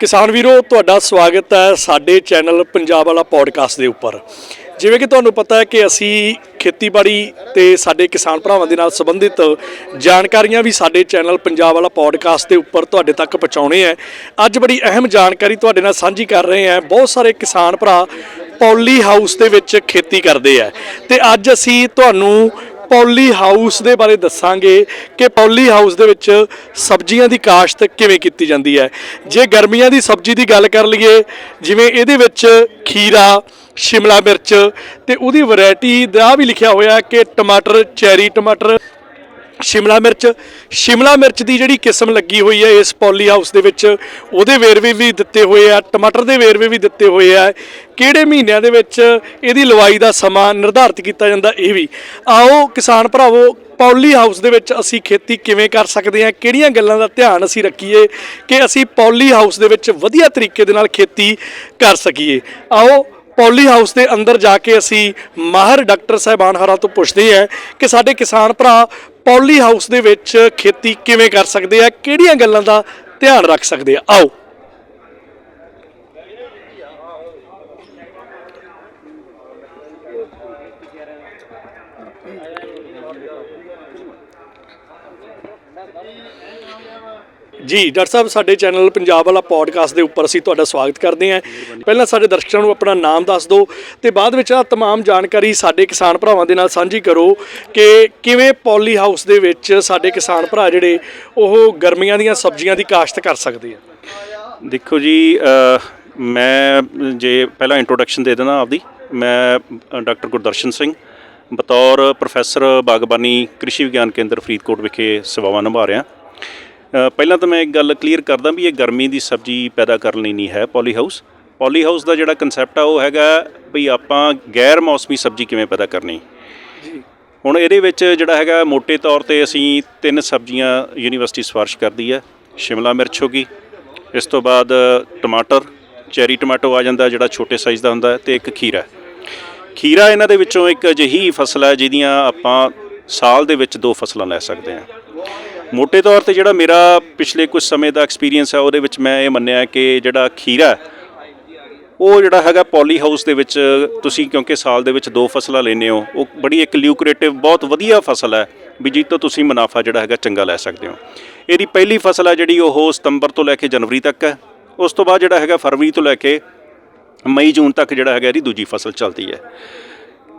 ਕਿਸਾਨ ਵੀਰੋ, ਤੁਹਾਡਾ ਸਵਾਗਤ ਹੈ ਸਾਡੇ ਚੈਨਲ ਪੰਜਾਬ ਵਾਲਾ ਪੋਡਕਾਸਟ ਦੇ ਉੱਪਰ। ਜਿਵੇਂ ਕਿ ਤੁਹਾਨੂੰ ਪਤਾ ਹੈ ਕਿ ਅਸੀਂ ਖੇਤੀਬਾੜੀ ਤੇ ਸਾਡੇ ਕਿਸਾਨ ਭਰਾਵਾਂ ਦੇ ਨਾਲ ਸੰਬੰਧਿਤ ਜਾਣਕਾਰੀਆਂ ਵੀ ਸਾਡੇ ਚੈਨਲ ਪੰਜਾਬ ਵਾਲਾ ਪੋਡਕਾਸਟ ਦੇ ਉੱਪਰ ਤੁਹਾਡੇ ਤੱਕ ਪਹੁੰਚਾਉਣੇ ਆ ਅੱਜ ਬੜੀ ਅਹਿਮ ਜਾਣਕਾਰੀ ਤੁਹਾਡੇ ਨਾਲ ਸਾਂਝੀ ਕਰ ਰਹੇ ਹਾਂ। ਬਹੁਤ ਸਾਰੇ ਕਿਸਾਨ ਭਰਾ ਪੌਲੀ ਹਾਊਸ ਦੇ ਵਿੱਚ ਖੇਤੀ ਕਰਦੇ ਆ ਤੇ ਅੱਜ ਅਸੀਂ ਤੁਹਾਨੂੰ ਪੌਲੀ ਹਾਊਸ ਦੇ ਬਾਰੇ ਦੱਸਾਂਗੇ ਕਿ ਪੌਲੀ ਹਾਊਸ ਦੇ ਵਿੱਚ ਸਬਜ਼ੀਆਂ ਦੀ ਕਾਸ਼ਤ ਕਿਵੇਂ ਕੀਤੀ ਜਾਂਦੀ ਹੈ। ਜੇ ਗਰਮੀਆਂ ਦੀ ਸਬਜ਼ੀ ਦੀ ਗੱਲ ਕਰ ਲਈਏ, ਜਿਵੇਂ ਇਹਦੇ ਵਿੱਚ ਖੀਰਾ, ਸ਼ਿਮਲਾ ਮਿਰਚ ਤੇ ਉਹਦੀ ਵੈਰਾਈਟੀ ਦਾ ਵੀ ਲਿਖਿਆ ਹੋਇਆ ਕਿ ਟਮਾਟਰ, ਚੈਰੀ ਟਮਾਟਰ ਸ਼ਿਮਲਾ ਮਿਰਚ ਸ਼ਿਮਲਾ ਮਿਰਚ ਦੀ ਜਿਹੜੀ ਕਿਸਮ ਲੱਗੀ ਹੋਈ ਹੈ ਇਸ ਪੌਲੀ ਹਾਊਸ ਦੇ ਵਿੱਚ, ਉਹਦੇ ਵੇਰਵੇ ਵੀ ਦਿੱਤੇ ਹੋਏ ਆ, ਟਮਾਟਰ ਦੇ ਵੇਰਵੇ ਵੀ ਦਿੱਤੇ ਹੋਏ ਆ। ਕਿਹੜੇ ਮਹੀਨਿਆਂ ਦੇ ਵਿੱਚ ਇਹਦੀ ਲਵਾਈ ਦਾ ਸਮਾਂ ਨਿਰਧਾਰਿਤ ਕੀਤਾ ਜਾਂਦਾ ਇਹ ਵੀ। ਆਓ ਕਿਸਾਨ ਭਰਾਵੋ, ਪੌਲੀ ਹਾਊਸ ਦੇ ਵਿੱਚ ਅਸੀਂ ਖੇਤੀ ਕਿਵੇਂ ਕਰ ਸਕਦੇ ਹਾਂ, ਕਿਹੜੀਆਂ ਗੱਲਾਂ ਦਾ ਧਿਆਨ ਅਸੀਂ ਰੱਖੀਏ ਕਿ ਅਸੀਂ ਪੌਲੀ ਹਾਊਸ ਦੇ ਵਿੱਚ ਵਧੀਆ ਤਰੀਕੇ ਦੇ ਨਾਲ ਖੇਤੀ ਕਰ ਸਕੀਏ। ਆਓ ਪੌਲੀ ਹਾਊਸ ਦੇ ਅੰਦਰ ਜਾ ਕੇ ਅਸੀਂ ਮਾਹਰ ਡਾਕਟਰ ਸਾਹਿਬਾਨ ਹਰਾਂ ਤੋਂ ਪੁੱਛਦੇ ਹਾਂ ਕਿ ਸਾਡੇ ਕਿਸਾਨ ਭਰਾ ਪੌਲੀ ਹਾਊਸ ਦੇ ਵਿੱਚ ਖੇਤੀ ਕਿਵੇਂ ਕਰ ਸਕਦੇ ਆ? ਕਿਹੜੀਆਂ ਗੱਲਾਂ ਦਾ ਧਿਆਨ ਰੱਖ ਸਕਦੇ ਆ? ਆਓ। ਜੀ ਡਾਕਟਰ ਸਾਹਿਬ ਸਾਡੇ ਚੈਨਲ ਪੰਜਾਬ ਵਾਲਾ ਪੋਡਕਾਸਟ ਦੇ ਉੱਪਰ ਅਸੀਂ ਤੁਹਾਡਾ ਸਵਾਗਤ ਕਰਦੇ ਹਾਂ ਪਹਿਲਾਂ ਸਾਡੇ ਦਰਸ਼ਕਾਂ ਨੂੰ ਆਪਣਾ ਨਾਮ ਦੱਸ ਦਿਓ ਤੇ ਬਾਅਦ ਵਿੱਚ ਆ तमाम ਜਾਣਕਾਰੀ ਸਾਡੇ ਕਿਸਾਨ ਭਰਾਵਾਂ ਦੇ ਨਾਲ ਸਾਂਝੀ ਕਰੋ ਕਿ ਕਿਵੇਂ ਪੌਲੀ ਹਾਊਸ ਦੇ ਵਿੱਚ ਸਾਡੇ ਕਿਸਾਨ ਭਰਾ ਜਿਹੜੇ ਉਹ ਗਰਮੀਆਂ ਦੀਆਂ ਸਬਜ਼ੀਆਂ ਦੀ ਕਾਸ਼ਤ ਕਰ ਸਕਦੇ ਆ ਦੇਖੋ ਜੀ ਅ, ਮੈਂ ਜੇ ਪਹਿਲਾਂ ਇੰਟਰੋਡਕਸ਼ਨ ਦੇ ਦੇਣਾ ਆਪਦੀ ਮੈਂ ਅ, ਡਾਕਟਰ ਗੁਰਦਰਸ਼ਨ ਸਿੰਘ ਬਤੌਰ ਪ੍ਰੋਫੈਸਰ ਬਾਗਬਾਨੀ ਕ੍ਰਿਸ਼ੀ ਵਿਗਿਆਨ ਕੇਂਦਰ ਫਰੀਦਕੋਟ ਵਿਖੇ ਸੇਵਾਵਾਂ ਨਿਭਾ ਰਿਹਾ ਅ, ਪਹਿਲਾਂ ਤਾਂ ਮੈਂ ਇੱਕ ਗੱਲ ਕਲੀਅਰ ਕਰਦਾ ਵੀ ਇਹ ਗਰਮੀ ਦੀ ਸਬਜ਼ੀ ਪੈਦਾ ਕਰਨ ਲਈ ਨਹੀਂ ਹੈ ਪੋਲੀ ਹਾਊਸ ਪੋਲੀ ਹਾਊਸ ਦਾ ਜਿਹੜਾ ਕਨਸੈਪਟ ਆ ਉਹ ਹੈਗਾ ਵੀ ਆਪਾਂ ਗੈਰ ਮੌਸਮੀ ਸਬਜ਼ੀ ਕਿਵੇਂ ਪੈਦਾ ਕਰਨੀ। ਹੁਣ ਇਹਦੇ ਵਿੱਚ ਜਿਹੜਾ ਹੈਗਾ ਮੋٹے ਤੌਰ ਤੇ ਅਸੀਂ ਤਿੰਨ ਸਬਜ਼ੀਆਂ ਯੂਨੀਵਰਸਿਟੀ ਸਿਫਾਰਿਸ਼ ਕਰਦੀ ਹੈ ਸ਼ਿਮਲਾ ਮਿਰਚ ਹੋ ਗਈ ਇਸ ਤੋਂ ਬਾਅਦ ਟਮਾਟਰ ਚੈਰੀ ਟਮਾਟੋ ਆ ਜਾਂਦਾ ਜਿਹੜਾ ਛੋਟੇ ਸਾਈਜ਼ ਦਾ ਹੁੰਦਾ ਤੇ ਇੱਕ ਖੀਰਾ ਖੀਰਾ ਇਹਨਾਂ ਦੇ ਵਿੱਚੋਂ ਇੱਕ ਅਜਿਹੀ ਫਸਲ ਹੈ ਜਿਹਦੀਆਂ ਆਪਾਂ ਸਾਲ ਦੇ ਵਿੱਚ ਦੋ ਫਸਲਾਂ ਲੈ ਸਕਦੇ ਹਾਂ। ਮੋٹے ਤੌਰ ਤੇ ਜਿਹੜਾ ਮੇਰਾ ਪਿਛਲੇ ਕੁਝ ਸਮੇਂ ਦਾ ਐਕਸਪੀਰੀਅੰਸ ਹੈ ਉਹਦੇ ਵਿੱਚ ਮੈਂ ਇਹ ਮੰਨਿਆ ਕਿ ਜਿਹੜਾ ਖੀਰਾ ਉਹ ਜਿਹੜਾ ਹੈਗਾ ਪੋਲੀ ਹਾਊਸ ਦੇ ਵਿੱਚ ਤੁਸੀਂ ਕਿਉਂਕਿ ਸਾਲ ਦੇ ਵਿੱਚ ਦੋ ਫਸਲਾਂ ਲੈਂਦੇ ਹੋ, ਉਹ ਬੜੀ ਇੱਕ ਲਿਊਕਰੇਟਿਵ ਬਹੁਤ ਵਧੀਆ ਫਸਲ ਹੈ, ਵੀ ਜਿਸ ਤੋਂ ਤੁਸੀਂ ਮੁਨਾਫਾ ਜਿਹੜਾ ਹੈਗਾ ਚੰਗਾ ਲੈ ਸਕਦੇ ਹੋ। ਇਹਦੀ ਪਹਿਲੀ ਫਸਲ ਹੈ ਜਿਹੜੀ, ਉਹ ਸਤੰਬਰ ਤੋਂ ਲੈ ਕੇ ਜਨਵਰੀ ਤੱਕ ਹੈ। ਉਸ ਤੋਂ ਬਾਅਦ ਜਿਹੜਾ ਹੈਗਾ ਫਰਵਰੀ ਤੋਂ ਲੈ ਕੇ ਮਈ, ਜੂਨ ਤੱਕ ਜਿਹੜਾ ਹੈਗਾ ਇਹਦੀ ਦੂਜੀ ਫਸਲ ਚੱਲਦੀ ਹੈ।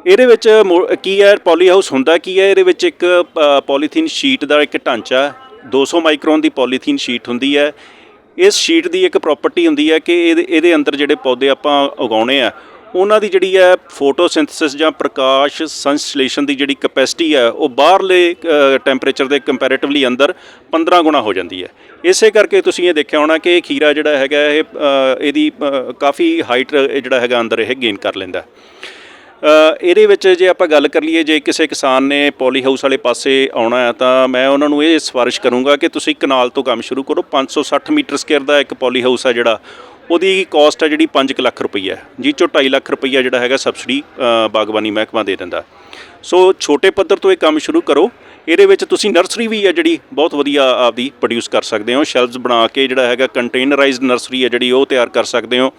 ਇਹਦੇ ਵਿੱਚ ਮੋ- ਕੀ ਹੈ ਪੋਲੀ ਹਾਊਸ ਹੁੰਦਾ ਕੀ ਹੈ? ਇਹਦੇ ਵਿੱਚ ਇੱਕ ਪੋਲੀਥੀਨ ਸ਼ੀਟ ਦਾ ਇੱਕ ਢਾਂਚਾ ਹੈ। 200 ਮਾਈਕਰੋਨ ਦੀ ਪੋਲੀਥੀਨ ਸ਼ੀਟ ਹੁੰਦੀ ਹੈ। ਇਸ ਸ਼ੀਟ ਦੀ ਇੱਕ ਪ੍ਰਾਪਰਟੀ ਹੁੰਦੀ ਹੈ ਕਿ ਇਹਦੇ ਇਹਦੇ ਅੰਦਰ ਜਿਹੜੇ ਪੌਦੇ ਆਪਾਂ ਉਗਾਉਣੇ ਆ, ਉਹਨਾਂ ਦੀ ਜਿਹੜੀ ਹੈ ਫੋਟੋਸਿੰਥੇਸਿਸ ਜਾਂ ਪ੍ਰਕਾਸ਼ ਸੰਸ਼ਲੇਸ਼ਣ ਦੀ ਜਿਹੜੀ ਕੈਪੈਸਿਟੀ ਹੈ, ਉਹ ਬਾਹਰਲੇ ਟੈਂਪਰੇਚਰ ਦੇ ਕੰਪੈਰੀਟਿਵਲੀ ਅੰਦਰ 15 ਗੁਣਾ ਹੋ ਜਾਂਦੀ ਹੈ। ਇਸੇ ਕਰਕੇ ਤੁਸੀਂ ਇਹ ਦੇਖਿਆ ਹੋਣਾ ਕਿ ਇਹ ਖੀਰਾ ਜਿਹੜਾ ਹੈਗਾ, ਇਹ ਇਹਦੀ ਕਾਫੀ ਹਾਈਟ ਜਿਹੜਾ ਹੈਗਾ ਅੰਦਰ ਇਹ ਗੇਨ ਕਰ ਲੈਂਦਾ। ਇਹਦੇ ਵਿੱਚ ਜੇ ਆਪਾਂ ਗੱਲ ਕਰ ਲਈਏ, ਜੇ ਕਿਸੇ ਕਿਸਾਨ ਨੇ ਪੋਲੀ ਹਾਊਸ ਵਾਲੇ ਪਾਸੇ ਆਉਣਾ ਹੈ, ਤਾਂ ਮੈਂ ਉਹਨਾਂ ਨੂੰ ਇਹ ਸਿਫਾਰਿਸ਼ ਕਰੂੰਗਾ ਕਿ ਤੁਸੀਂ ਕਨਾਲ ਤੋਂ ਕੰਮ ਸ਼ੁਰੂ ਕਰੋ। 560 ਮੀਟਰ ਸਕੁਅਰ ਦਾ ਇੱਕ ਪੋਲੀ ਹਾਊਸ ਹੈ ਜਿਹੜਾ, ਉਹਦੀ ਕਾਸਟ ਹੈ ਜਿਹੜੀ 5 ਲੱਖ ਰੁਪਈਆ ਹੈ। ਜਿਹ ਚੋਂ 2.5 ਲੱਖ ਰੁਪਈਆ ਜਿਹੜਾ ਹੈਗਾ ਸਬਸਿਡੀ ਬਾਗਬਾਨੀ ਮਹਿਕਮਾ ਦੇ ਦਿੰਦਾ। ਸੋ ਛੋਟੇ ਪੱਧਰ ਤੋਂ ਇਹ ਕੰਮ ਸ਼ੁਰੂ ਕਰੋ। ਇਹਦੇ ਵਿੱਚ ਤੁਸੀਂ ਨਰਸਰੀ ਵੀ ਹੈ ਜਿਹੜੀ ਬਹੁਤ ਵਧੀਆ ਆਪਦੀ ਪ੍ਰੋਡਿਊਸ ਕਰ ਸਕਦੇ ਹੋ। ਸ਼ੈਲਵਸ ਬਣਾ ਕੇ ਜਿਹੜਾ ਹੈਗਾ ਕੰਟੇਨਰਾਈਜ਼ਡ ਨਰਸਰੀ ਹੈ ਜਿਹੜੀ, ਉਹ ਤਿਆਰ ਕਰ ਸਕਦੇ ਹੋ।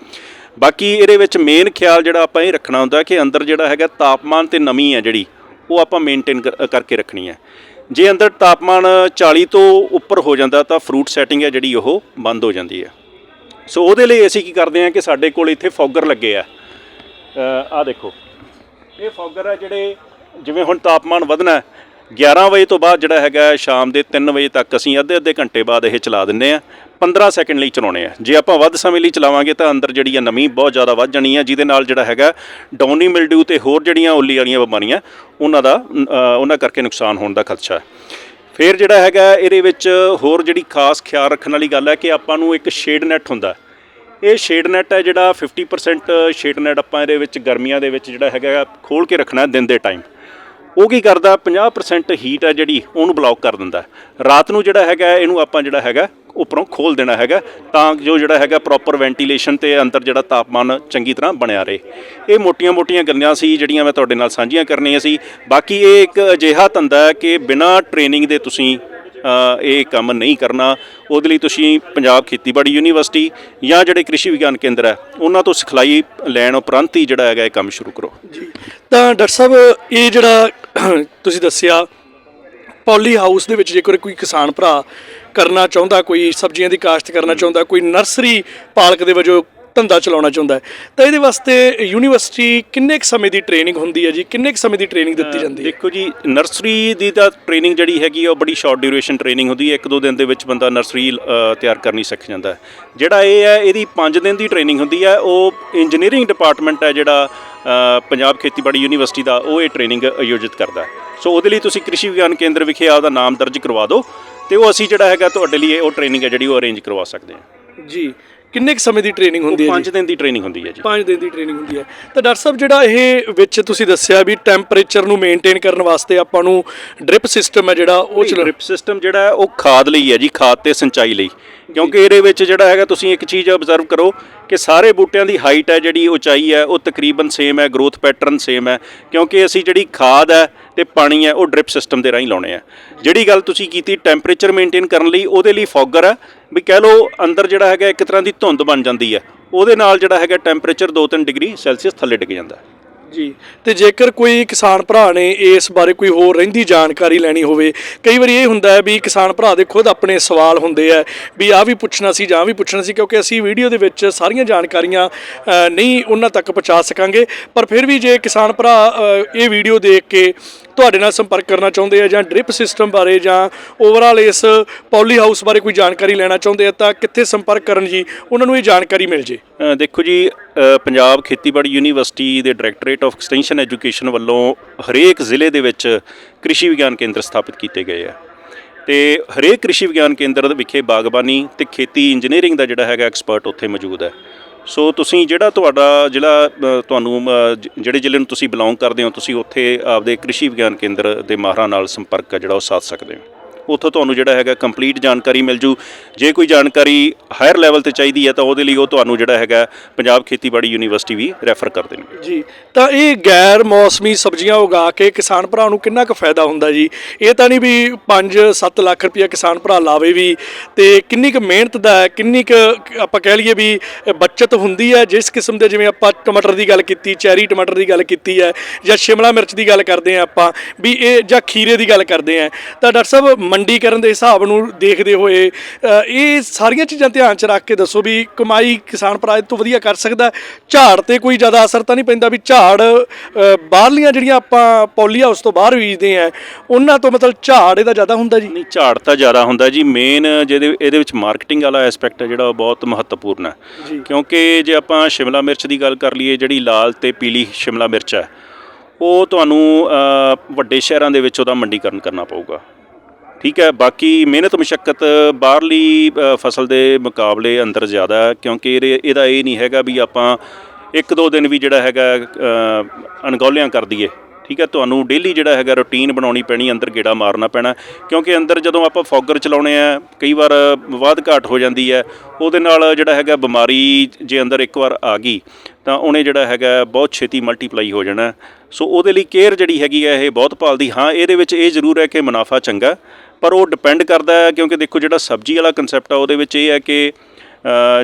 ਬਾਕੀ ਇਹਦੇ ਵਿੱਚ ਮੇਨ ਖਿਆਲ ਜਿਹੜਾ ਆਪਾਂ ਇਹ ਰੱਖਣਾ ਹੁੰਦਾ ਕਿ ਅੰਦਰ ਜਿਹੜਾ ਹੈਗਾ ਤਾਪਮਾਨ ਤੇ ਨਮੀ ਹੈ ਜਿਹੜੀ, ਉਹ ਆਪਾਂ ਮੇਨਟੇਨ ਕਰਕੇ ਰੱਖਣੀ ਹੈ। ਜੇ ਅੰਦਰ ਤਾਪਮਾਨ 40 ਤੋਂ ਉੱਪਰ ਹੋ ਜਾਂਦਾ ਤਾਂ ਫਰੂਟ ਸੈਟਿੰਗ ਹੈ ਜਿਹੜੀ ਉਹ ਬੰਦ ਹੋ ਜਾਂਦੀ ਹੈ। ਸੋ ਉਹਦੇ ਲਈ ਅਸੀਂ ਕੀ ਕਰਦੇ ਹਾਂ ਕਿ ਸਾਡੇ ਕੋਲ ਇੱਥੇ ਫੌਗਰ ਲੱਗੇ ਆ। ਆ ਦੇਖੋ। ਇਹ ਫੌਗਰ ਆ ਜਿਹੜੇ ਜਿਵੇਂ ਹੁਣ ਤਾਪਮਾਨ ਵਧਣਾ 11 ਵਜੇ ਤੋਂ ਬਾਅਦ ਜਿਹੜਾ ਹੈਗਾ ਸ਼ਾਮ ਦੇ 3 ਵਜੇ ਤੱਕ ਅਸੀਂ ਅੱਧੇ ਅੱਧੇ ਘੰਟੇ ਬਾਅਦ ਇਹ ਚਲਾ ਦਿੰਨੇ ਆ 15 ਸੈਕਿੰਡ ਲਈ ਚਲਾਉਣੇ ਆ ਜੇ ਆਪਾਂ ਵੱਧ ਸਮੇਂ ਲਈ ਚਲਾਵਾਂਗੇ ਤਾਂ ਅੰਦਰ ਜਿਹੜੀ ਆ ਨਮੀ ਬਹੁਤ ਜ਼ਿਆਦਾ ਵੱਧ ਜਾਣੀ ਆ, ਜਿਹਦੇ ਨਾਲ ਜਿਹੜਾ ਹੈਗਾ ਡਾਊਨੀ ਮਿਲਡਿਊ ਤੇ ਹੋਰ ਜਿਹੜੀਆਂ ਉੱਲੀ ਵਾਲੀਆਂ ਬਿਮਾਰੀਆਂ, ਉਹਨਾਂ ਦਾ ਉਹਨਾਂ ਕਰਕੇ ਨੁਕਸਾਨ ਹੋਣ ਦਾ ਖਦਸ਼ਾ ਹੈ। ਫਿਰ ਜਿਹੜਾ ਹੈਗਾ ਇਹਦੇ ਵਿੱਚ ਹੋਰ ਜਿਹੜੀ ਖਾਸ ਖਿਆਲ ਰੱਖਣ ਵਾਲੀ ਗੱਲ ਹੈ ਕਿ ਆਪਾਂ ਨੂੰ ਇੱਕ ਸ਼ੇਡ ਨੈਟ ਹੁੰਦਾ ਇਹ ਸ਼ੇਡ ਨੈਟ ਹੈ ਜਿਹੜਾ 50% ਸ਼ੇਡ ਨੈਟ ਆਪਾਂ ਇਹਦੇ ਵਿੱਚ ਗਰਮੀਆਂ ਦੇ ਵਿੱਚ ਜਿਹੜਾ ਹੈਗਾ ਖੋਲ ਕੇ ਰੱਖਣਾ ਦਿਨ ਦੇ ਟਾਈਮ ਉਹ ਕੀ ਕਰਦਾ 50% ਹੀਟ ਹੈ ਜਿਹੜੀ, ਉਹਨੂੰ ਬਲੌਕ ਕਰ ਦਿੰਦਾ। ਰਾਤ ਨੂੰ ਜਿਹੜਾ ਹੈਗਾ, ਇਹਨੂੰ ਆਪਾਂ ਜਿਹੜਾ ਹੈਗਾ, ਉੱਪਰੋਂ ਖੋਲ ਦੇਣਾ ਹੈਗਾ, ਤਾਂ ਜੋ ਜਿਹੜਾ ਹੈਗਾ ਪ੍ਰੋਪਰ ਵੈਂਟੀਲੇਸ਼ਨ ਤੇ ਅੰਦਰ ਜਿਹੜਾ ਤਾਪਮਾਨ ਚੰਗੀ ਤਰ੍ਹਾਂ ਬਣਿਆ ਰਹੇ। ਇਹ ਮੋਟੀਆਂ-ਮੋਟੀਆਂ ਗੱਲਾਂ ਸੀ, ਜਿਹੜੀਆਂ ਮੈਂ ਤੁਹਾਡੇ ਨਾਲ ਸਾਂਝੀਆਂ ਕਰਨੀਆਂ ਸੀ। ਬਾਕੀ ਇਹ ਇੱਕ ਅਜਿਹਾ ਧੰਦਾ ਹੈ ਕਿ ਬਿਨਾਂ ਟ੍ਰੇਨਿੰਗ ਦੇ ਤੁਸੀਂ ਇਹ ਕੰਮ ਨਹੀਂ ਕਰਨਾ। ਉਹਦੇ ਲਈ ਤੁਸੀਂ ਪੰਜਾਬ ਖੇਤੀਬਾੜੀ ਯੂਨੀਵਰਸਿਟੀ ਜਾਂ ਜਿਹੜੇ ਕ੍ਰਿਸ਼ੀ ਵਿਗਿਆਨ ਕੇਂਦਰ ਹੈ, ਉਹਨਾਂ ਤੋਂ ਸਿਖਲਾਈ ਲੈਣ ਉਪਰੰਤ ਹੀ ਜਿਹੜਾ ਹੈਗਾ ਇਹ ਕੰਮ ਸ਼ੁਰੂ ਕਰੋ। ਜੀ। ਤਾਂ ਡਾਕਟਰ ਸਾਹਿਬ, ਇਹ ਜਿਹੜਾ ਤੁਸੀਂ ਦੱਸਿਆ, ਪੌਲੀ ਹਾਊਸ ਦੇ ਵਿੱਚ ਜੇਕਰ ਕੋਈ ਕਿਸਾਨ ਭਰਾ ਕਰਨਾ ਚਾਹੁੰਦਾ, ਕੋਈ ਸਬਜ਼ੀਆਂ ਦੀ ਕਾਸ਼ਤ ਕਰਨਾ ਚਾਹੁੰਦਾ, ਕੋਈ ਨਰਸਰੀ ਪਾਲਕ ਦੇ ਵਜੋਂ ਧੰਦਾ ਚਲਾਉਣਾ ਚਾਹੁੰਦਾ ਹੈ। ਤਾਂ ਇਹਦੇ ਵਾਸਤੇ ਯੂਨੀਵਰਸਿਟੀ ਕਿੰਨੇ ਕੁ ਸਮੇਂ ਦੀ ਟ੍ਰੇਨਿੰਗ ਹੁੰਦੀ ਹੈ ਜੀ? ਕਿੰਨੇ ਕੁ ਸਮੇਂ ਦੀ ਟ੍ਰੇਨਿੰਗ ਦਿੱਤੀ ਜਾਂਦੀ ਹੈ? ਦੇਖੋ ਜੀ ਨਰਸਰੀ ਦੀ ਤਾਂ ਟ੍ਰੇਨਿੰਗ ਜਿਹੜੀ ਹੈਗੀ ਉਹ ਬੜੀ ਸ਼ਾਰਟ ਡਿਊਰੇਸ਼ਨ ਟ੍ਰੇਨਿੰਗ ਹੁੰਦੀ ਹੈ। ਇੱਕ ਦੋ ਦਿਨ ਦੇ ਵਿੱਚ ਬੰਦਾ ਨਰਸਰੀ ਤਿਆਰ ਕਰਨੀ ਸਿੱਖ ਜਾਂਦਾ ਹੈ। ਜਿਹੜਾ ਇਹ ਹੈ ਇਹਦੀ 5 ਦਿਨ ਦੀ ਟ੍ਰੇਨਿੰਗ ਹੁੰਦੀ ਹੈ। ਉਹ ਇੰਜੀਨੀਅਰਿੰਗ ਡਿਪਾਰਟਮੈਂਟ ਹੈ ਜਿਹੜਾ ਪੰਜਾਬ ਖੇਤੀਬਾੜੀ ਯੂਨੀਵਰਸਿਟੀ ਦਾ ਉਹ ਇਹ ਟ੍ਰੇਨਿੰਗ ਆਯੋਜਿਤ ਕਰਦਾ ਸੋ ਉਹਦੇ ਲਈ ਤੁਸੀਂ ਕ੍ਰਿਸ਼ੀ ਵਿਗਿਆਨ ਕੇਂਦਰ ਵਿਖੇ ਆਪਦਾ ਨਾਮ ਦਰਜ ਕਰਵਾ ਦਿਓ ਤੇ ਉਹ ਅਸੀਂ ਜਿਹੜਾ ਹੈਗਾ ਤੁਹਾਡੇ ਲਈ ਉਹ ਟ੍ਰੇਨਿੰਗ ਹੈ ਜਿਹੜੀ ਉਹ ਅਰੇਂਜ ਕਰਵਾ ਸਕਦੇ ਹਾਂ। ਜੀ। ਕਿੰਨੇ ਕੁ ਸਮੇਂ ਦੀ ਟ੍ਰੇਨਿੰਗ ਹੁੰਦੀ ਹੈ ਜੀ? 5 ਦਿਨ ਦੀ ਟ੍ਰੇਨਿੰਗ ਹੁੰਦੀ ਹੈ ਜੀ। 5 ਦਿਨ ਦੀ ਟ੍ਰੇਨਿੰਗ ਹੁੰਦੀ ਹੈ। ਤਾਂ ਡਾਕਟਰ ਸਾਹਿਬ ਜਿਹੜਾ ਇਹ ਵਿੱਚ ਤੁਸੀਂ ਦੱਸਿਆ ਵੀ ਟੈਂਪਰੇਚਰ ਨੂੰ ਮੇਨਟੇਨ ਕਰਨ ਵਾਸਤੇ ਆਪਾਂ ਨੂੰ ਡ੍ਰਿਪ ਸਿਸਟਮ ਹੈ ਜਿਹੜਾ ਉਹ ਚਲਾ। ਡ੍ਰਿਪ ਸਿਸਟਮ ਜਿਹੜਾ ਹੈ ਉਹ ਖਾਦ ਲਈ ਹੈ ਜੀ ਖਾਦ ਤੇ ਸਿੰਚਾਈ ਲਈ। ਕਿਉਂਕਿ ਇਹਦੇ ਵਿੱਚ ਜਿਹੜਾ ਹੈਗਾ, ਤੁਸੀਂ ਇੱਕ ਚੀਜ਼ ਆਬਜ਼ਰਵ ਕਰੋ ਕਿ ਸਾਰੇ ਬੂਟਿਆਂ ਦੀ ਹਾਈਟ ਹੈ ਜਿਹੜੀ ਉਚਾਈ ਹੈ, ਉਹ ਤਕਰੀਬਨ ਸੇਮ ਹੈ ਗਰੋਥ ਪੈਟਰਨ ਸੇਮ ਹੈ, ਕਿਉਂਕਿ ਅਸੀਂ ਜਿਹੜੀ ਖਾਦ ਹੈ ਤੇ ਪਾਣੀ ਹੈ, ਉਹ ਡ੍ਰਿਪ ਸਿਸਟਮ ਦੇ ਰਾਹੀਂ ਲਾਉਣੇ ਆ। ਜਿਹੜੀ ਗੱਲ ਤੁਸੀਂ ਕੀਤੀ ਟੈਂਪਰੇਚਰ ਮੇਨਟੇਨ ਕਰਨ ਲਈ, ਉਹਦੇ ਲਈ ਫੌਗਰ ਹੈ। ਵੀ ਕਹਿ ਲਓ ਅੰਦਰ ਜਿਹੜਾ ਹੈਗਾ, ਇੱਕ ਤਰ੍ਹਾਂ ਦੀ ਧੁੰਦ ਬਣ ਜਾਂਦੀ ਹੈ। ਉਹਦੇ ਨਾਲ ਜਿਹੜਾ ਹੈਗਾ ਟੈਂਪਰੇਚਰ 2-3 ਡਿਗਰੀ ਸੈਲਸੀਅਸ ਥੱਲੇ ਡਿੱਗ ਜਾਂਦਾ। ਹੈ ਜੀ। ਤੇ ਜੇਕਰ ਕੋਈ ਕਿਸਾਨ ਭਰਾ ਨੇ ਇਸ ਬਾਰੇ ਕੋਈ ਹੋਰ ਰਹਿੰਦੀ ਜਾਣਕਾਰੀ ਲੈਣੀ ਹੋਵੇ ਕਈ ਵਾਰੀ ਇਹ ਹੁੰਦਾ ਹੈ ਵੀ ਕਿਸਾਨ ਭਰਾ ਦੇ ਖੁਦ ਆਪਣੇ ਸਵਾਲ ਹੁੰਦੇ ਆ ਵੀ ਆ ਵੀ ਪੁੱਛਣਾ ਸੀ ਜਾਂ ਵੀ ਪੁੱਛਣਾ ਸੀ ਕਿਉਂਕਿ ਅਸੀਂ ਵੀਡੀਓ ਦੇ ਵਿੱਚ ਸਾਰੀਆਂ ਜਾਣਕਾਰੀਆਂ ਅ, ਨਹੀਂ ਉਹਨਾਂ ਤੱਕ ਪਹੁੰਚਾ ਸਕਾਂਗੇ। ਪਰ ਫਿਰ ਵੀ ਜੇ ਕਿਸਾਨ ਭਰਾ ਅ, ਇਹ ਵੀਡੀਓ ਦੇਖ ਕੇ ਤੁਹਾਡੇ ਨਾਲ ਸੰਪਰਕ ਕਰਨਾ ਚਾਹੁੰਦੇ ਆ ਜਾਂ ਡ੍ਰਿਪ ਸਿਸਟਮ ਬਾਰੇ ਜਾਂ ਓਵਰਆਲ ਇਸ ਪੌਲੀ ਹਾਊਸ ਬਾਰੇ ਕੋਈ ਜਾਣਕਾਰੀ ਲੈਣਾ ਚਾਹੁੰਦੇ ਆ ਤਾਂ ਕਿੱਥੇ ਸੰਪਰਕ ਕਰਨ ਜੀ? ਉਹਨਾਂ ਨੂੰ ਇਹ ਜਾਣਕਾਰੀ ਮਿਲ ਜੇ। ਅ, ਦੇਖੋ ਜੀ ਅ, ਪੰਜਾਬ ਖੇਤੀਬਾੜੀ ਯੂਨੀਵਰਸਿਟੀ ਦੇ director directorate of extension education ਵੱਲੋਂ ਹਰੇਕ ਜ਼ਿਲ੍ਹੇ ਦੇ ਵਿੱਚ ਕ੍ਰਿਸ਼ੀ ਵਿਗਿਆਨ ਕੇਂਦਰ ਸਥਾਪਿਤ ਕੀਤੇ ਗਏ ਆ। ਤੇ ਹਰੇਕ ਕ੍ਰਿਸ਼ੀ ਵਿਗਿਆਨ ਕੇਂਦਰ ਦੇ ਵਿਖੇ ਬਾਗਬਾਨੀ ਤੇ ਖੇਤੀ ਇੰਜੀਨੀਅਰਿੰਗ ਦਾ ਜਿਹੜਾ ਹੈਗਾ ਐਕਸਪਰਟ ਉੱਥੇ ਮੌਜੂਦ ਹੈ। ਸੋ ਤੁਸੀਂ ਜਿਹੜਾ ਤੁਹਾਡਾ ਜਿਹੜਾ ਤੁਹਾਨੂੰ ਜਿਹੜੇ ਜ਼ਿਲ੍ਹੇ ਨੂੰ ਤੁਸੀਂ ਬਿਲੋਂਗ ਕਰਦੇ ਹੋ, ਤੁਸੀਂ ਉੱਥੇ ਆਪਦੇ ਕ੍ਰਿਸ਼ੀ ਵਿਗਿਆਨ ਕੇਂਦਰ ਦੇ ਮਾਹਰਾਂ ਨਾਲ ਸੰਪਰਕ ਹੈ ਜਿਹੜਾ ਉਹ ਸਾਧ ਸਕਦੇ ਹੋ। ਉੱਥੋਂ ਤੁਹਾਨੂੰ ਜਿਹੜਾ ਹੈਗਾ ਕੰਪਲੀਟ ਜਾਣਕਾਰੀ ਮਿਲ ਜੂ। ਜੇ ਕੋਈ ਜਾਣਕਾਰੀ ਹਾਇਰ ਲੈਵਲ ਤੇ ਚਾਹੀਦੀ ਹੈ ਤਾਂ ਉਹਦੇ ਲਈ ਉਹ ਤੁਹਾਨੂੰ ਜਿਹੜਾ ਹੈਗਾ ਪੰਜਾਬ ਖੇਤੀਬਾੜੀ ਯੂਨੀਵਰਸਿਟੀ ਵੀ ਰੈਫਰ ਕਰ ਦੇਣਗੇ। ਜੀ, ਤਾਂ ਇਹ ਗੈਰ ਮੌਸਮੀ ਸਬਜ਼ੀਆਂ ਉਗਾ ਕੇ ਕਿਸਾਨ ਭਰਾ ਨੂੰ ਕਿੰਨਾ ਕੁ ਫਾਇਦਾ ਹੁੰਦਾ ਜੀ? ਇਹ ਤਾਂ ਨਹੀਂ ਵੀ 5-7 ਲੱਖ ਰੁਪਇਆ ਕਿਸਾਨ ਭਰਾ ਲਾਵੇ ਵੀ ਤੇ ਕਿੰਨੀ ਕੁ ਮਿਹਨਤ ਦਾ ਹੈ, ਕਿੰਨੀ ਕੁ ਆਪਾਂ ਕਹਿ ਲਈਏ ਵੀ ਬਚਤ ਹੁੰਦੀ ਹੈ, ਜਿਸ ਕਿਸਮ ਦੇ ਜਿਵੇਂ ਆਪਾਂ ਟਮਾਟਰ ਦੀ ਗੱਲ ਕੀਤੀ, ਚੈਰੀ ਟਮਾਟਰ ਦੀ ਗੱਲ ਕੀਤੀ ਹੈ ਜਾਂ ਸ਼ਿਮਲਾ ਮਿਰਚ ਦੀ ਗੱਲ ਕਰਦੇ ਆ ਆਪਾਂ, ਵੀ ਇਹ ਜਾਂ ਖੀਰੇ ਦੀ ਗੱਲ ਕਰਦੇ ਆ ਤਾਂ ਡਾਕਟਰ ਸਾਹਿਬ ਮੰਡੀਕਰਨ ਦੇ ਹਿਸਾਬ ਨੂੰ ਦੇਖਦੇ ਹੋਏ ਇਹ ਸਾਰੀਆਂ ਚੀਜ਼ਾਂ ਧਿਆਨ 'ਚ ਰੱਖ ਕੇ ਦੱਸੋ ਵੀ ਕਮਾਈ ਕਿਸਾਨ ਭਰਾ ਤੋਂ ਵਧੀਆ ਕਰ ਸਕਦਾ? ਝਾੜ ਤੇ ਕੋਈ ਜ਼ਿਆਦਾ ਅਸਰ ਤਾਂ ਨਹੀਂ ਪੈਂਦਾ ਵੀ ਝਾੜ ਬਾਹਰਲੀਆਂ ਜਿਹੜੀਆਂ ਆਪਾਂ ਪੌਲੀ ਹਾਊਸ ਤੋਂ ਬਾਹਰ ਬੀਜਦੇ ਆ ਉਹਨਾਂ ਤੋਂ ਮਤਲਬ ਝਾੜ ਇਹਦਾ ਜ਼ਿਆਦਾ ਹੁੰਦਾ ਜੀ ਨਹੀਂ ਝਾੜ ਤਾਂ ਜ਼ਿਆਦਾ ਹੁੰਦਾ ਜੀ ਮੇਨ ਜਿਹਦੇ ਇਹਦੇ ਵਿੱਚ ਮਾਰਕੀਟਿੰਗ ਵਾਲਾ ਐਸਪੈਕਟ ਹੈ ਜਿਹੜਾ ਉਹ ਬਹੁਤ ਮਹੱਤਵਪੂਰਨ ਹੈ। ਕਿਉਂਕਿ ਜੇ ਆਪਾਂ ਸ਼ਿਮਲਾ ਮਿਰਚ ਦੀ ਗੱਲ ਕਰ ਲਈਏ ਜਿਹੜੀ ਲਾਲ ਤੇ ਪੀਲੀ ਸ਼ਿਮਲਾ ਮਿਰਚ ਹੈ ਉਹ ਤੁਹਾਨੂੰ ਵੱਡੇ ਸ਼ਹਿਰਾਂ ਦੇ ਵਿੱਚ ਉਹਦਾ ਮੰਡੀਕਰਨ ਕਰਨਾ ਪਊਗਾ ਠੀਕ ਹੈ, ਬਾਕੀ ਮਿਹਨਤ ਮੁਸ਼ਕਲ ਬਾਹਰਲੀ ਫਸਲ ਦੇ ਮੁਕਾਬਲੇ ਅੰਦਰ ਜ਼ਿਆਦਾ ਕਿਉਂਕਿ ਇਹਦੇ, ਇਹਦਾ ਇਹ ਨਹੀਂ ਹੈਗਾ ਵੀ ਆਪਾਂ ਇੱਕ ਦੋ ਦਿਨ ਵੀ ਜਿਹੜਾ ਹੈਗਾ ਅਣਗੌਲਿਆਂ ਕਰ ਦਈਏ। ਠੀਕ ਹੈ, ਤੁਹਾਨੂੰ ਡੇਲੀ ਜਿਹੜਾ ਹੈਗਾ ਰੁਟੀਨ ਬਣਾਉਣੀ ਪੈਣੀ, ਅੰਦਰ ਗੇੜਾ ਮਾਰਨਾ ਪੈਣਾ, ਕਿਉਂਕਿ ਅੰਦਰ ਜਦੋਂ ਆਪਾਂ ਫੌਗਰ ਚਲਾਉਣੇ ਆ, ਕਈ ਵਾਰ ਵਾਧ ਘਾਟ ਹੋ ਜਾਂਦੀ ਹੈ, ਉਹਦੇ ਨਾਲ ਜਿਹੜਾ ਹੈਗਾ ਬਿਮਾਰੀ ਜੇ ਅੰਦਰ ਇੱਕ ਵਾਰ ਆ ਗਈ ਤਾਂ ਉਹਨੇ ਜਿਹੜਾ ਹੈਗਾ ਬਹੁਤ ਛੇਤੀ ਮਲਟੀਪਲਾਈ ਹੋ ਜਾਣਾ। ਸੋ ਉਹਦੇ ਲਈ ਕੇਅਰ ਜਿਹੜੀ ਹੈਗੀ ਹੈ ਇਹ ਬਹੁਤ ਭਾਲਦੀ। ਹਾਂ ਇਹਦੇ ਵਿੱਚ ਇਹ ਜ਼ਰੂਰ ਹੈ ਕਿ ਮੁਨਾਫਾ ਚੰਗਾ ਪਰ ਉਹ ਡਿਪੈਂਡ ਕਰਦਾ ਹੈ ਕਿਉਂਕਿ ਦੇਖੋ ਜਿਹੜਾ ਸਬਜ਼ੀ ਵਾਲਾ ਕਨਸੈਪਟ ਆ ਉਹਦੇ ਵਿੱਚ ਇਹ ਹੈ ਕਿ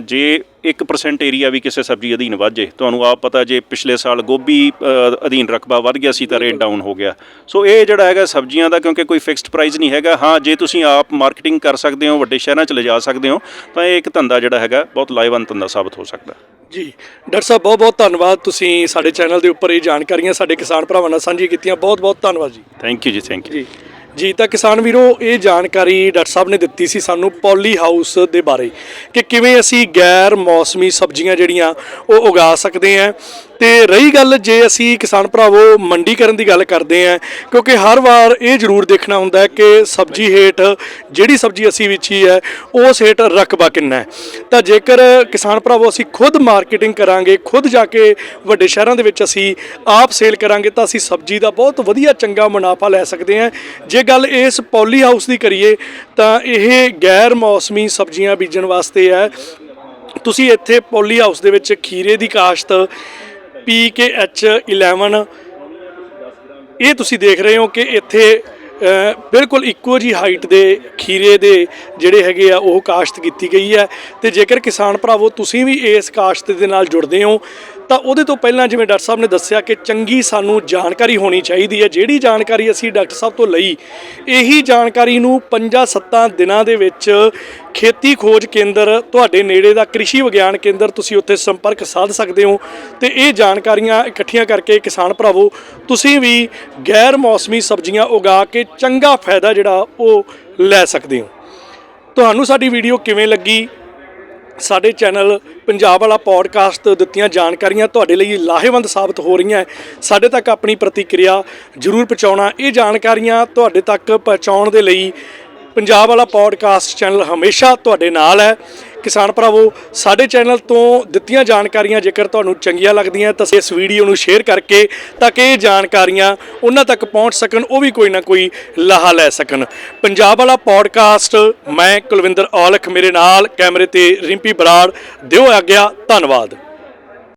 ਜੇ 1% ਏਰੀਆ ਵੀ ਕਿਸੇ ਸਬਜ਼ੀ ਅਧੀਨ ਵੱਧ ਤੁਹਾਨੂੰ ਆਪ ਪਤਾ ਜੇ ਪਿਛਲੇ ਸਾਲ ਗੋਭੀ ਅਧੀਨ ਰਕਬਾ ਵੱਧ ਗਿਆ ਸੀ ਤਾਂ ਰੇਟ ਡਾਊਨ ਹੋ ਗਿਆ। ਸੋ ਇਹ ਜਿਹੜਾ ਹੈਗਾ ਸਬਜ਼ੀਆਂ ਦਾ ਕਿਉਂਕਿ ਕੋਈ ਫਿਕਸਡ ਪ੍ਰਾਈਸ ਨਹੀਂ ਹੈਗਾ। ਹਾਂ ਜੇ ਤੁਸੀਂ ਆਪ ਮਾਰਕੀਟਿੰਗ ਕਰ ਸਕਦੇ ਹੋ ਵੱਡੇ ਸ਼ਹਿਰਾਂ 'ਚ ਲਿਜਾ ਸਕਦੇ ਹੋ ਤਾਂ ਇਹ ਇੱਕ ਧੰਦਾ ਜਿਹੜਾ ਹੈਗਾ ਬਹੁਤ ਲਾਹੇਵੰਦ ਧੰਦਾ ਸਾਬਤ ਹੋ ਸਕਦਾ। ਜੀ ਡਾਕਟਰ ਸਾਹਿਬ ਬਹੁਤ ਬਹੁਤ ਧੰਨਵਾਦ ਤੁਸੀਂ ਸਾਡੇ ਚੈਨਲ ਦੇ ਉੱਪਰ ਇਹ ਜਾਣਕਾਰੀਆਂ ਸਾਡੇ ਕਿਸਾਨ ਭਰਾਵਾਂ ਨਾਲ ਸਾਂਝੀਆਂ ਕੀਤੀਆਂ। ਬਹੁਤ ਬਹੁਤ ਧੰਨਵਾਦ ਜੀ। ਥੈਂਕ ਯੂ ਜੀ ਥੈਂਕ ਯੂ ਜੀ। ਜੀ, ਤਾਂ ਕਿਸਾਨ ਵੀਰੋ, ਇਹ ਜਾਣਕਾਰੀ ਡਾਕਟਰ ਸਾਹਿਬ ਨੇ ਦਿੱਤੀ ਸੀ ਸਾਨੂੰ ਪੌਲੀ ਹਾਊਸ ਦੇ ਬਾਰੇ ਕਿ ਕਿਵੇਂ ਅਸੀਂ ਗੈਰ ਮੌਸਮੀ ਸਬਜ਼ੀਆਂ ਜਿਹੜੀਆਂ ਉਹ ਉਗਾ ਸਕਦੇ ਹਾਂ। ਤੇ ਰਹੀ ਗੱਲ ਜੇ ਅਸੀਂ ਕਿਸਾਨ ਭਰਾਵੋ ਮੰਡੀਕਰਨ ਦੀ ਗੱਲ ਕਰਦੇ ਹਾਂ, ਕਿਉਂਕਿ ਹਰ ਵਾਰ ਇਹ ਜ਼ਰੂਰ ਦੇਖਣਾ ਹੁੰਦਾ ਹੈ ਕਿ ਸਬਜ਼ੀ ਹੇਠ ਜਿਹੜੀ ਸਬਜ਼ੀ ਅਸੀਂ ਵੇਚੀ ਹੈ, ਉਸ ਹੇਠ ਰਕਬਾ ਕਿੰਨਾ ਹੈ। ਤਾਂ ਜੇਕਰ ਕਿਸਾਨ ਭਰਾਵੋ ਅਸੀਂ ਖੁਦ ਮਾਰਕੀਟਿੰਗ ਕਰਾਂਗੇ, ਖੁਦ ਜਾ ਕੇ ਵੱਡੇ ਸ਼ਹਿਰਾਂ ਦੇ ਵਿੱਚ ਅਸੀਂ ਆਪ ਸੇਲ ਕਰਾਂਗੇ, ਤਾਂ ਅਸੀਂ ਸਬਜ਼ੀ ਦਾ ਬਹੁਤ ਵਧੀਆ ਚੰਗਾ ਮੁਨਾਫਾ ਲੈ ਸਕਦੇ ਹਾਂ। ਜੇ ਗੱਲ ਇਸ ਪੌਲੀ ਹਾਊਸ ਦੀ ਕਰੀਏ, ਤਾਂ ਇਹ ਗੈਰ ਮੌਸਮੀ ਸਬਜ਼ੀਆਂ ਬੀਜਣ ਵਾਸਤੇ ਹੈ। ਤੁਸੀਂ ਇੱਥੇ ਪੌਲੀ ਹਾਊਸ ਦੇ ਵਿੱਚ ਖੀਰੇ ਦੀ ਕਾਸ਼ਤ PKH 11 ਇਹ ਤੁਸੀਂ ਦੇਖ ਰਹੇ ਹੋ ਕਿ ਇੱਥੇ ਬਿਲਕੁਲ ਇੱਕੋ ਜੀ ਹਾਈਟ ਦੇ ਖੀਰੇ ਦੇ ਜਿਹੜੇ ਹੈਗੇ ਆ, ਉਹ ਕਾਸ਼ਤ ਕੀਤੀ ਗਈ ਹੈ। ਤੇ ਜੇਕਰ ਕਿਸਾਨ ਭਰਾਵੋ, ਤੁਸੀਂ ਵੀ ਇਸ ਕਾਸ਼ਤ ਦੇ ਨਾਲ ਜੁੜਦੇ ਹੋ ਤਾਂ ਉਹਦੇ ਤੋਂ ਪਹਿਲਾਂ ਜਿਵੇਂ ਡਾਕਟਰ ਸਾਹਿਬ ਨੇ ਦੱਸਿਆ ਕਿ ਚੰਗੀ ਸਾਨੂੰ ਜਾਣਕਾਰੀ ਹੋਣੀ ਚਾਹੀਦੀ ਹੈ, ਜਿਹੜੀ ਜਾਣਕਾਰੀ ਅਸੀਂ ਡਾਕਟਰ ਸਾਹਿਬ ਤੋਂ ਲਈ, ਇਹੀ ਜਾਣਕਾਰੀ ਨੂੰ 5-7 ਦਿਨਾਂ ਦੇ ਵਿੱਚ ਖੇਤੀ ਖੋਜ ਕੇਂਦਰ, ਤੁਹਾਡੇ ਨੇੜੇ ਦਾ ਕ੍ਰਿਸ਼ੀ ਵਿਗਿਆਨ ਕੇਂਦਰ ਤੁਸੀਂ ਉੱਥੇ ਸੰਪਰਕ ਸਾਧ ਸਕਦੇ ਹੋ ਤੇ ਇਹ ਜਾਣਕਾਰੀਆਂ ਇਕੱਠੀਆਂ ਕਰਕੇ ਕਿਸਾਨ ਭਰਾਵੋ, ਤੁਸੀਂ ਵੀ ਗੈਰ ਮੌਸਮੀ ਸਬਜ਼ੀਆਂ ਉਗਾ ਕੇ ਚੰਗਾ ਫਾਇਦਾ ਜਿਹੜਾ ਉਹ ਲੈ ਸਕਦੇ ਹੋ। ਤੁਹਾਨੂੰ ਸਾਡੀ ਵੀਡੀਓ ਕਿਵੇਂ ਲੱਗੀ? ਸਾਡੇ ਚੈਨਲ ਪੰਜਾਬ ਵਾਲਾ ਪੋਡਕਾਸਟ ਦਿੱਤੀਆਂ ਜਾਣਕਾਰੀਆਂ ਤੁਹਾਡੇ ਲਈ ਲਾਹੇਵੰਦ ਸਾਬਤ ਹੋ ਰਹੀਆਂ ਸਾਡੇ ਤੱਕ ਆਪਣੀ ਪ੍ਰਤੀਕਿਰਿਆ ਜ਼ਰੂਰ ਪਹੁੰਚਾਉਣਾ। ਇਹ ਜਾਣਕਾਰੀਆਂ ਤੁਹਾਡੇ ਤੱਕ ਪਹੁੰਚਾਉਣ ਦੇ ਲਈ ਪੰਜਾਬ ਵਾਲਾ ਪੋਡਕਾਸਟ ਚੈਨਲ ਹਮੇਸ਼ਾ ਤੁਹਾਡੇ ਨਾਲ ਹੈ। ਕਿਸਾਨ ਭਰਾਵੋ, ਸਾਡੇ ਚੈਨਲ ਤੋਂ ਦਿੱਤੀਆਂ ਜਾਣਕਾਰੀਆਂ ਜੇਕਰ ਤੁਹਾਨੂੰ ਚੰਗੀਆਂ ਲੱਗਦੀਆਂ ਤਾਂ ਇਸ ਵੀਡੀਓ ਨੂੰ ਸ਼ੇਅਰ ਕਰਕੇ ਤਾਂ ਕਿ ਇਹ ਜਾਣਕਾਰੀਆਂ ਉਹਨਾਂ ਤੱਕ ਪਹੁੰਚ ਸਕਣ, ਉਹ ਵੀ ਕੋਈ ਨਾ ਕੋਈ ਲਾਹਾ ਲੈ ਸਕਣ। ਪੰਜਾਬ ਵਾਲਾ ਪੋਡਕਾਸਟ ਮੈਂ ਕੁਲਵਿੰਦਰ ਔਲਖ, ਮੇਰੇ ਨਾਲ ਕੈਮਰੇ ਤੇ ਰਿੰਪੀ ਬਰਾੜ, ਦਿਓ ਆ ਗਿਆ ਧੰਨਵਾਦ।